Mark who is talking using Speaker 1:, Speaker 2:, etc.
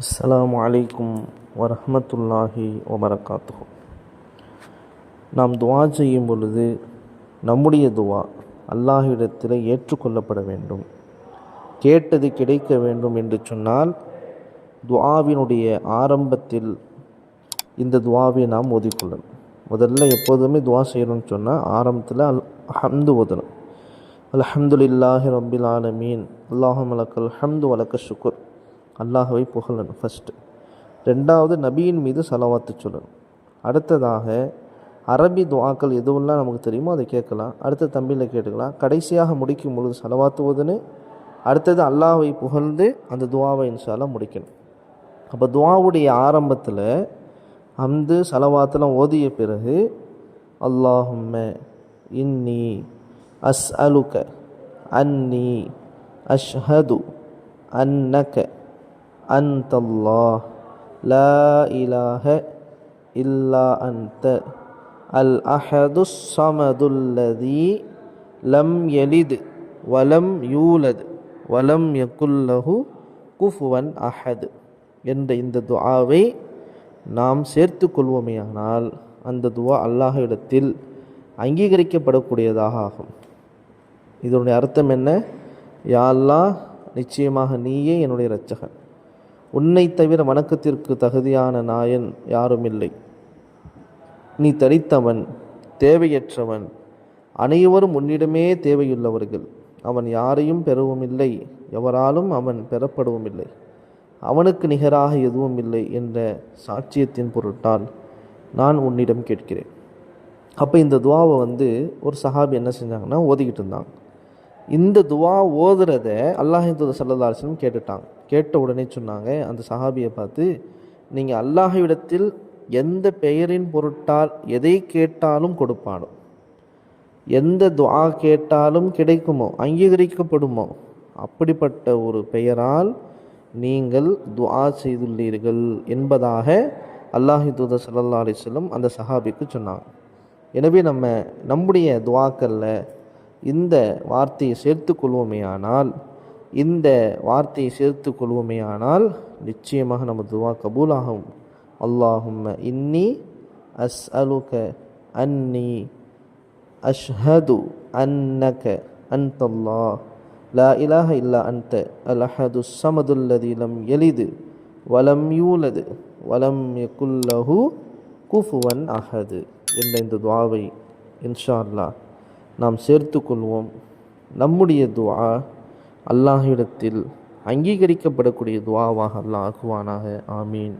Speaker 1: அஸ்ஸலாமு அலைக்கும் வரஹ்மத்துல்லாஹி வபரகாத்து நாம் துவா செய்யும் பொழுது நம்முடைய துவா அல்லாஹ்விடத்தில் ஏற்றுக்கொள்ளப்பட வேண்டும். கேட்டது கிடைக்க வேண்டும் என்று சொன்னால் துவாவினுடைய ஆரம்பத்தில் இந்த துவாவை நாம் ஓதிக்கொள்ளணும். முதல்ல எப்போதுமே துவா செய்யணும்னு சொன்னால் ஆரம்பத்தில் அல் ஹம்து ஓதணும். அல்ஹம்துலில்லாஹி ரபில் ஆலமீன். அல்லாஹும் லக்கல் ஹம்து வலக்க சுக்குர் அல்லாஹவை புகழணும் ஃபஸ்ட்டு ரெண்டாவது நபியின் மீது செலவாத்து சொல்லணும். அடுத்ததாக அரபி துவாக்கள் எதுவெல்லாம் நமக்கு தெரியுமோ அதை கேட்கலாம். அடுத்த தம்பியில் கேட்டுக்கலாம். கடைசியாக முடிக்கும் பொழுது செலவாத்துவதுன்னு அடுத்தது அல்லாஹை புகழ்ந்து அந்த துவாவை இன்ஷால்லாம் முடிக்கணும். அப்போ துவாவுடைய ஆரம்பத்தில் அந்து சலவாத்தெல்லாம் ஓதிய பிறகு அல்லாஹும்ம இன்னி அஸ் அலுக்க அன்னி அஷ்ஹது அன்னக்க அந்தல்லா லா இலாஹ இல்லா அன்த அல் அஹது சமதுல்லதி லம் எலிது வலம் யூலது வலம் யகுல்லஹு குஃபுவன் அஹது என்ற இந்த துஆவை நாம் சேர்த்து கொள்வோமேயானால் அந்த துவா அல்லாஹ்விடத்தில் அங்கீகரிக்கப்படக்கூடியதாக ஆகும். இதனுடைய அர்த்தம் என்ன? யா நிச்சயமாக நீயே என்னுடைய இரட்சகன். உன்னை தவிர வணக்கத்திற்கு தகுதியான நாயன் யாரும் இல்லை நீ தனித்தவன் தேவையற்றவன். அனைவரும் உன்னிடமே தேவையுள்ளவர்கள். அவன் யாரையும் பெறவும் இல்லை எவராலும் அவன் பெறப்படவும் இல்லை அவனுக்கு நிகராக எதுவும் இல்லை என்ற சாட்சியத்தின் பொருட்டால் நான் உன்னிடம் கேட்கிறேன். அப்போ இந்த துவாவை வந்து ஒரு சஹாபி என்ன செஞ்சாங்கன்னா ஓதிக்கிட்டு இருந்தாங்க இந்த துவா ஓதுறத அல்லாஹிந்தூர் சல்லா அலிஸ்லம் கேட்டுட்டாங்க. கேட்ட உடனே சொன்னாங்க அந்த சஹாபியை பார்த்து நீங்கள் அல்லாஹ்விடத்தில் எந்த பெயரின் பொருட்டால் எதை கேட்டாலும் கொடுப்பானோ? எந்த துவா கேட்டாலும் கிடைக்குமோ? அங்கீகரிக்கப்படுமோ? அப்படிப்பட்ட ஒரு பெயரால் நீங்கள் துவா செய்துள்ளீர்கள் என்பதாக அல்லாஹி தூத சல்லா அலிஸ்லம் அந்த சஹாபிக்கு சொன்னாங்க. எனவே நம்ம நம்முடைய துவாக்களில் இந்த வார்த்தையை சேர்த்து கொள்வோமே ஆனால் இந்த வார்த்தையை சேர்த்து கொள்வோமேயானால் நிச்சயமாக நம்ம துவா கபூலாகும். அல்லாஹும் இன்னி அஸ் அலுக அன்னி அஷ்ஹது அன்னக அன்தல்லா. லா இலாஹ இல்லா அன்த அலஹது அஹது சமதுல்லதி லம் வலம் யூலது வலம் குல்லஹு குஃபுவன் அஹது என்ற இந்த துவாவை இன்ஷா அல்லாஹ் நாம் சேர்த்து கொள்வோம். நம்முடைய துவா அல்லாஹிடத்தில் அங்கீகரிக்கப்படக்கூடிய துவாவாக அல்லாஹ் ஆக்குவானாக. ஆமீன்.